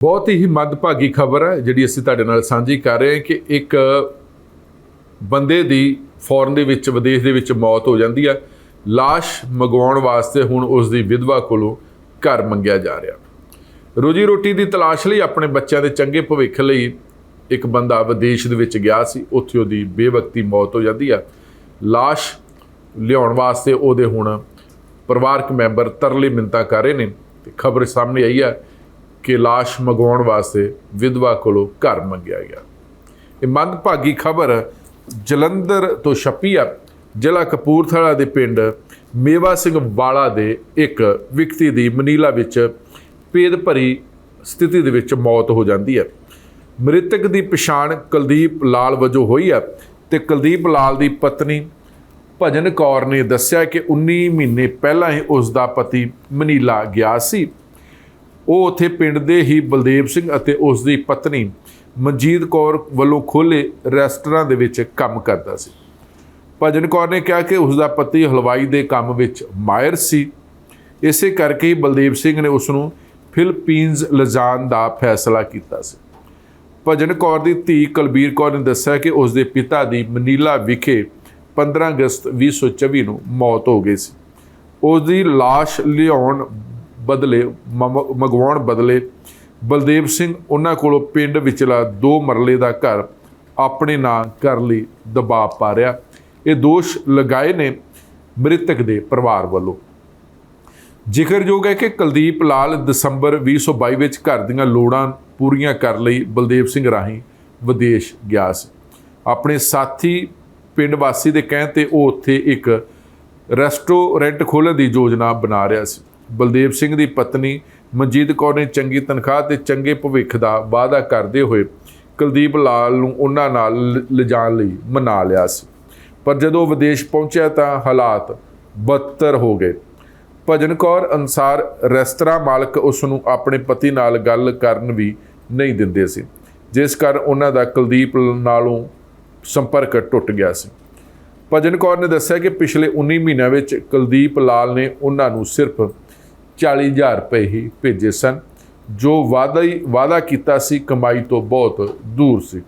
ਬਹੁਤ ਹੀ ਮੰਦਭਾਗੀ ਖਬਰ ਹੈ ਜਿਹੜੀ ਅਸੀਂ ਤੁਹਾਡੇ ਨਾਲ ਸਾਂਝੀ ਕਰ ਰਹੇ ਹਾਂ ਕਿ ਇੱਕ ਬੰਦੇ ਦੀ ਫੌਰਨ ਦੇ ਵਿੱਚ ਵਿਦੇਸ਼ ਦੇ ਵਿੱਚ ਮੌਤ ਹੋ ਜਾਂਦੀ ਹੈ লাশ ਮੰਗਵਾਉਣ ਵਾਸਤੇ ਹੁਣ ਉਸ ਦੀ ਵਿਧਵਾ ਕੋਲੋਂ ਘਰ ਮੰਗਿਆ ਜਾ ਰਿਹਾ ਰੋਜੀ ਰੋਟੀ ਦੀ ਤਲਾਸ਼ ਲਈ ਆਪਣੇ ਬੱਚਿਆਂ ਦੇ ਚੰਗੇ ਭਵਿੱਖ ਲਈ ਇੱਕ ਬੰਦਾ ਵਿਦੇਸ਼ ਦੇ ਵਿੱਚ ਗਿਆ ਸੀ ਉੱਥੇ ਉਹਦੀ ਬੇਵਕਤੀ ਮੌਤ ਹੋ ਜਾਂਦੀ ਹੈ লাশ ਲਿਆਉਣ ਵਾਸਤੇ ਉਹਦੇ ਹੁਣ ਪਰਿਵਾਰਕ ਮੈਂਬਰ ਤਰਲੇ ਮਿੰਤਾ ਕਰ ਰਹੇ ਨੇ ਤੇ ਖਬਰ ਸਾਹਮਣੇ ਆਈ ਹੈ ਕਿ লাশ ਮੰਗਵਾਉਣ ਵਾਸਤੇ ਵਿਧਵਾ ਕੋਲੋਂ ਘਰ ਮੰਗਿਆ ਗਿਆ। ਇਹ ਮੰਦਭਾਗੀ ਖਬਰ ਜਲੰਧਰ ਤੋਂ ਛਪੀ ਆ। ਜ਼ਿਲ੍ਹਾ ਕਪੂਰਥਲਾ ਦੇ ਪਿੰਡ ਮੇਵਾ ਸਿੰਘ ਵਾਲਾ ਦੇ ਇੱਕ ਵਿਅਕਤੀ ਦੀ ਮਨੀਲਾ ਵਿੱਚ ਪੇਦ ਭਰੀ ਸਥਿਤੀ ਦੇ ਵਿੱਚ ਮੌਤ ਹੋ ਜਾਂਦੀ ਹੈ ਮ੍ਰਿਤਕ ਦੀ ਪਛਾਣ ਕੁਲਦੀਪ ਲਾਲ ਵਜੋਂ ਹੋਈ ਹੈ ਤੇ ਕੁਲਦੀਪ ਲਾਲ ਦੀ ਪਤਨੀ ਭਜਨ ਕੌਰ ਨੇ ਦੱਸਿਆ ਕਿ 19 ਮਹੀਨੇ ਪਹਿਲਾਂ ਹੀ ਉਸ ਦਾ ਪਤੀ ਮਨੀਲਾ ਗਿਆ ਸੀ। ਉਹ ਉੱਥੇ ਪਿੰਡ ਦੇ ਹੀ ਬਲਦੇਵ ਸਿੰਘ ਅਤੇ ਉਸ ਦੀ ਪਤਨੀ ਮਨਜੀਤ ਕੌਰ ਵੱਲੋਂ ਖੋਲੇ ਰੈਸਟੋਰੈਂਟ ਦੇ ਵਿੱਚ ਕੰਮ ਕਰਦਾ ਸੀ। ਭਜਨ ਕੌਰ ਨੇ ਕਿਹਾ ਕਿ ਉਸ ਦਾ ਪਤੀ ਹਲਵਾਈ ਦੇ ਕੰਮ ਵਿੱਚ ਮਾਇਰ ਸੀ। ਇਸੇ ਕਰਕੇ ਹੀ ਬਲਦੇਵ ਸਿੰਘ ਨੇ ਉਸ ਨੂੰ ਫਿਲੀਪੀਨਜ਼ ਲਿਜਾਣ ਦਾ ਫੈਸਲਾ ਕੀਤਾ ਸੀ। ਭਜਨ ਕੌਰ ਦੀ ਧੀ ਕੁਲਬੀਰ ਕੌਰ ਨੇ ਦੱਸਿਆ ਕਿ ਉਸ ਦੇ ਪਿਤਾ ਦੀ ਮਨੀਲਾ ਵਿਖੇ 15 ਅਗਸਤ 2024 ਨੂੰ ਮੌਤ ਹੋ ਗਈ ਸੀ। ਉਸ ਦੀ লাশ ਲਿਆਉਣ ਬਦਲੇ, ਮਮ- ਮੰਗਵਾਉਣ ਬਦਲੇ, ਬਲਦੇਵ ਸਿੰਘ ਉਹਨਾਂ ਕੋਲੋਂ ਪਿੰਡ ਵਿਚਲਾ ਦੋ ਮਰਲੇ ਦਾ ਘਰ ਆਪਣੇ ਨਾਂ ਕਰ ਲਈ ਦਬਾਅ ਪਾ ਰਿਹਾ ਇਹ ਦੋਸ਼ ਲਗਾਏ ਨੇ ਮ੍ਰਿਤਕ ਦੇ ਪਰਿਵਾਰ ਵੱਲੋਂ। ਜ਼ਿਕਰਯੋਗ ਹੈ ਕਿ ਕੁਲਦੀਪ ਲਾਲ ਦਸੰਬਰ 2022 ਵਿੱਚ ਘਰ ਦੀਆਂ ਲੋੜਾਂ ਪੂਰੀਆਂ ਕਰ ਲਈ ਬਲਦੇਵ ਸਿੰਘ ਰਾਹੀਂ ਵਿਦੇਸ਼ ਗਿਆ ਸੀ। ਆਪਣੇ ਸਾਥੀ ਪਿੰਡ ਵਾਸੀ ਦੇ ਕਹਿਣ ਤੇ ਉਹ ਉੱਥੇ ਇੱਕ ਰੈਸਟੋਰੈਂਟ ਖੋਲ੍ਹਣ ਦੀ ਯੋਜਨਾ ਬਣਾ ਰਿਹਾ ਸੀ। ਬਲਦੇਵ ਸਿੰਘ ਦੀ ਪਤਨੀ ਮਨਜੀਤ ਕੌਰ ਨੇ ਚੰਗੀ ਤਨਖਾਹ ਤੇ ਚੰਗੇ ਭਵਿੱਖ ਦਾ ਵਾਅਦਾ ਕਰਦੇ ਹੋਏ ਕੁਲਦੀਪ ਲਾਲ ਨੂੰ ਉਹਨਾਂ ਨਾਲ ਲ- ਲਿਜਾਣ ਲਈ ਮਨਾ ਲਿਆ ਸੀ। ਪਰ ਜਦੋਂ ਵਿਦੇਸ਼ ਪਹੁੰਚਿਆ ਤਾਂ ਹਾਲਾਤ ਬਦਤਰ ਹੋ ਗਏ। ਭਜਨ ਕੌਰ ਅਨਸਾਰ ਰੈਸਟੋਰਾਂ ਮਾਲਕ ਉਸ ਨੂੰ ਆਪਣੇ ਪਤੀ ਨਾਲ ਗੱਲ ਕਰਨ ਵੀ ਨਹੀਂ ਦਿੰਦੇ ਸੀ, ਜਿਸ ਕਾਰਨ ਉਹਨਾਂ ਦਾ ਕੁਲਦੀਪ ਨਾਲੋਂ ਸੰਪਰਕ ਟੁੱਟ ਗਿਆ ਸੀ। ਭਜਨ ਕੌਰ ਨੇ ਦੱਸਿਆ ਕਿ ਪਿਛਲੇ 19 ਮਹੀਨਿਆਂ ਵਿੱਚ ਕੁਲਦੀਪ ਲਾਲ ਨੇ ਉਹਨਾਂ ਨੂੰ ਸਿਰਫ 40000 ਰੁਪਏ ਹੀ ਭੇਜੇ ਸਨ, ਜੋ ਵਾਅਦਾ ਹੀ ਵਾਅਦਾ ਕੀਤਾ ਸੀ, ਕਮਾਈ ਤੋਂ ਬਹੁਤ ਦੂਰ ਸੀ।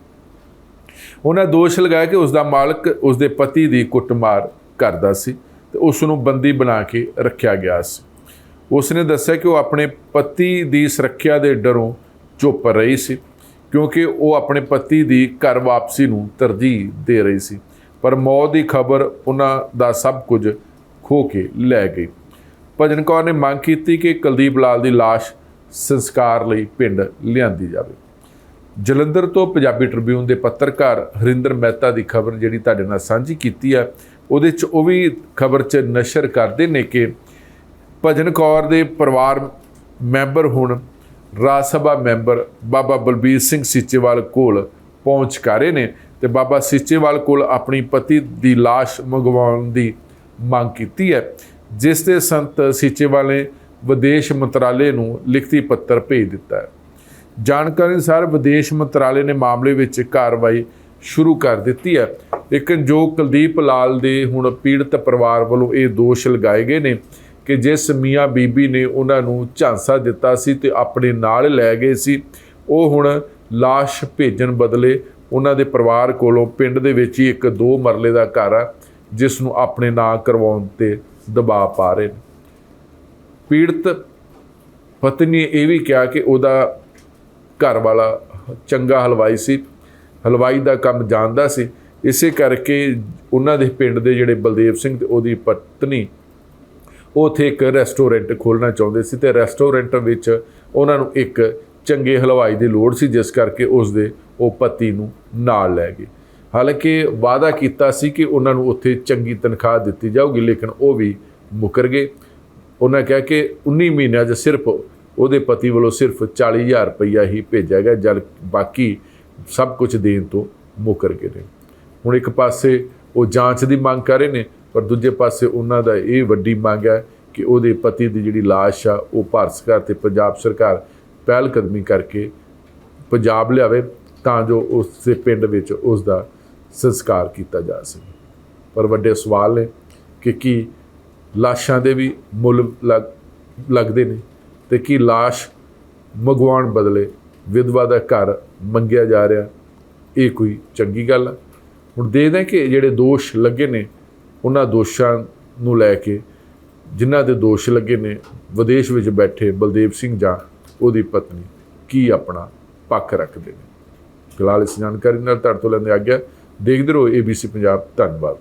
ਉਹਨਾਂ ਦੋਸ਼ ਲਗਾਇਆ ਕਿ ਉਸ ਦਾ ਮਾਲਕ ਉਸ ਦੇ ਪਤੀ ਦੀ ਕੁੱਟਮਾਰ ਕਰਦਾ ਸੀ ਤੇ ਉਸ ਨੂੰ ਬੰਦੀ ਬਣਾ ਕੇ ਰੱਖਿਆ ਗਿਆ ਸੀ। ਉਸ ਨੇ ਦੱਸਿਆ ਕਿ ਉਹ ਆਪਣੇ ਪਤੀ ਦੀ ਸੁਰੱਖਿਆ ਦੇ ਡਰੋਂ ਚੁੱਪ ਰਹੀ ਸੀ, ਕਿਉਂਕਿ ਉਹ ਆਪਣੇ ਪਤੀ ਦੀ ਘਰ ਵਾਪਸੀ ਨੂੰ ਤਰਜੀਹ ਦੇ ਰਹੀ ਸੀ। ਪਰ ਮੌਤ ਦੀ ਖਬਰ ਉਹਨਾਂ ਦਾ ਸਭ ਕੁਝ ਖੋ ਕੇ ਲੈ ਗਈ। ਭਜਨ ਕੌਰ ਨੇ ਮੰਗ ਕੀਤੀ ਕਿ ਕੁਲਦੀਪ ਲਾਲ ਦੀ ਲਾਸ਼ ਸੰਸਕਾਰ ਲਈ ਪਿੰਡ ਲਿਆਂਦੀ ਜਾਵੇ। ਜਲੰਧਰ ਤੋਂ ਪੰਜਾਬੀ ਟ੍ਰਿਬਿਊਨ ਦੇ ਪੱਤਰਕਾਰ ਹਰਿੰਦਰ ਮਹਿਤਾ ਦੀ ਖਬਰ ਜਿਹੜੀ ਤੁਹਾਡੇ ਨਾਲ ਸਾਂਝੀ ਕੀਤੀ ਹੈ ਉਹਦੇ 'ਚ ਉਹ ਵੀ ਖਬਰ 'ਚ ਨਸ਼ਰ ਕਰਦੇ ਨੇ ਕਿ ਭਜਨ ਕੌਰ ਦੇ ਪਰਿਵਾਰ ਮੈਂਬਰ ਹੁਣ ਰਾਜ ਸਭਾ ਮੈਂਬਰ ਬਾਬਾ ਬਲਬੀਰ ਸਿੰਘ ਸੀਚੇਵਾਲ ਕੋਲ ਪਹੁੰਚ ਕਰ ਰਹੇ ਨੇ ਤੇ ਬਾਬਾ ਸੀਚੇਵਾਲ ਕੋਲ ਆਪਣੀ ਪਤੀ ਦੀ ਲਾਸ਼ ਮੰਗਵਾਉਣ ਦੀ ਮੰਗ ਕੀਤੀ ਹੈ। ਜਿਸ ਤੇ ਸੰਤ ਸੀਚੇਵਾਲ ਨੇ ਵਿਦੇਸ਼ ਮੰਤਰਾਲੇ ਨੂੰ ਲਿਖਤੀ ਪੱਤਰ ਭੇਜ ਦਿੱਤਾ ਹੈ। ਜਾਣਕਾਰੀ ਅਨੁਸਾਰ ਵਿਦੇਸ਼ ਮੰਤਰਾਲੇ ਨੇ ਮਾਮਲੇ ਵਿੱਚ ਕਾਰਵਾਈ ਸ਼ੁਰੂ ਕਰ ਦਿੱਤੀ ਹੈ। ਲੇਕਿਨ ਜੋ ਕੁਲਦੀਪ ਲਾਲ ਦੇ ਹੁਣ ਪੀੜਤ ਪਰਿਵਾਰ ਵੱਲੋਂ ਇਹ ਦੋਸ਼ ਲਗਾਏ ਗਏ ਨੇ ਕਿ ਜਿਸ ਮੀਆਂ ਬੀਬੀ ਨੇ ਉਹਨਾਂ ਨੂੰ ਝਾਂਸਾ ਦਿੱਤਾ ਸੀ ਤੇ ਆਪਣੇ ਨਾਲ ਲੈ ਗਏ ਸੀ, ਉਹ ਹੁਣ লাশ ਭੇਜਣ ਬਦਲੇ ਉਹਨਾਂ ਦੇ ਪਰਿਵਾਰ ਕੋਲੋਂ ਪਿੰਡ ਦੇ ਵਿੱਚ ਹੀ ਇੱਕ ਦੋ ਮਰਲੇ ਦਾ ਘਰ ਆ, ਜਿਸ ਨੂੰ ਆਪਣੇ ਨਾਂ ਕਰਵਾਉਣ ਤੇ ਦਬਾਅ ਪਾ ਰਹੇ ਨੇ। ਪੀੜਤ ਪਤਨੀ ਇਹ ਵੀ ਕਿਹਾ ਕਿ ਉਹਦਾ ਘਰ ਵਾਲਾ ਚੰਗਾ ਹਲਵਾਈ ਸੀ, ਹਲਵਾਈ ਦਾ ਕੰਮ ਜਾਣਦਾ ਸੀ। ਇਸੇ ਕਰਕੇ ਉਹਨਾਂ ਦੇ ਪਿੰਡ ਦੇ ਜਿਹੜੇ ਬਲਦੇਵ ਸਿੰਘ ਤੇ ਉਹਦੀ ਪਤਨੀ, ਉਹ ਉੱਥੇ ਇੱਕ ਰੈਸਟੋਰੈਂਟ ਖੋਲ੍ਹਣਾ ਚਾਹੁੰਦੇ ਸੀ ਤੇ ਰੈਸਟੋਰੈਂਟ ਵਿੱਚ ਉਹਨਾਂ ਨੂੰ ਇੱਕ ਚੰਗੇ ਹਲਵਾਈ ਦੀ ਲੋੜ ਸੀ, ਜਿਸ ਕਰਕੇ ਉਸ ਦੇ ਉਹ ਪਤੀ ਨੂੰ ਨਾਲ ਲੈ ਗਏ। ਹਾਲਾਂਕਿ ਵਾਅਦਾ ਕੀਤਾ ਸੀ ਕਿ ਉਹਨਾਂ ਨੂੰ ਉੱਥੇ ਚੰਗੀ ਤਨਖਾਹ ਦਿੱਤੀ ਜਾਊਗੀ, ਲੇਕਿਨ ਉਹ ਵੀ ਮੁਕਰ ਗਏ। ਉਹਨਾਂ ਕਿਹਾ ਕਿ 19 ਮਹੀਨਿਆਂ 'ਚ ਸਿਰਫ ਉਹਦੇ ਪਤੀ ਵੱਲੋਂ ਸਿਰਫ 40000 ਰੁਪਈਆ ਹੀ ਭੇਜਿਆ ਗਿਆ, ਜਦ ਬਾਕੀ ਸਭ ਕੁਝ ਦੇਣ ਤੋਂ ਮੁਕਰ ਗਏ ਨੇ। ਹੁਣ ਇੱਕ ਪਾਸੇ ਉਹ ਜਾਂਚ ਦੀ ਮੰਗ ਕਰ ਰਹੇ ਨੇ, ਪਰ ਦੂਜੇ ਪਾਸੇ ਉਹਨਾਂ ਦਾ ਇਹ ਵੱਡੀ ਮੰਗ ਹੈ ਕਿ ਉਹਦੇ ਪਤੀ ਦੀ ਜਿਹੜੀ ਲਾਸ਼ ਆ, ਉਹ ਭਾਰਤ ਸਰਕਾਰ ਤੇ ਪੰਜਾਬ ਸਰਕਾਰ ਪਹਿਲ ਕਦਮੀ ਕਰਕੇ ਪੰਜਾਬ ਲਿਆਵੇ, ਤਾਂ ਜੋ ਉਸ ਦੇ ਪਿੰਡ ਵਿੱਚ ਉਸ ਦਾ ਸੰਸਕਾਰ ਕੀਤਾ ਜਾ ਸਕੇ। ਪਰ ਵੱਡੇ ਸਵਾਲ ਨੇ ਕਿ ਕੀ ਲਾਸ਼ਾਂ ਦੇ ਵੀ ਮੁੱਲ ਲੱਗ- ਲੱਗਦੇ ਨੇ ਤੇ ਕੀ ਲਾਸ਼ ਮੰਗਵਾਉਣ ਬਦਲੇ ਵਿਧਵਾ ਦਾ ਘਰ ਮੰਗਿਆ ਜਾ ਰਿਹਾ। ਇਹ ਕੋਈ ਚੰਗੀ ਗੱਲ ਆ। ਹੁਣ ਦੇਖਦੇ ਕਿ ਜਿਹੜੇ ਦੋਸ਼ ਲੱਗੇ ਨੇ, ਉਹਨਾਂ ਦੋਸ਼ਾਂ ਨੂੰ ਲੈ ਕੇ ਜਿਨ੍ਹਾਂ ਦੇ ਦੋਸ਼ ਲੱਗੇ ਨੇ, ਵਿਦੇਸ਼ ਵਿੱਚ ਬੈਠੇ ਬਲਦੇਵ ਸਿੰਘ ਜਾਂ ਉਹਦੀ ਪਤਨੀ, ਕੀ ਆਪਣਾ ਪੱਖ ਰੱਖਦੇ ਨੇ। ਫਿਲਹਾਲ ਇਸ ਜਾਣਕਾਰੀ ਨਾਲ ਤੁਹਾਡੇ ਤੋਂ ਲੈਂਦੇ ਆ ਗਿਆ ਦੇਖਦੇ ਰਹੋ ABC ਪੰਜਾਬ ਧੰਨਵਾਦ।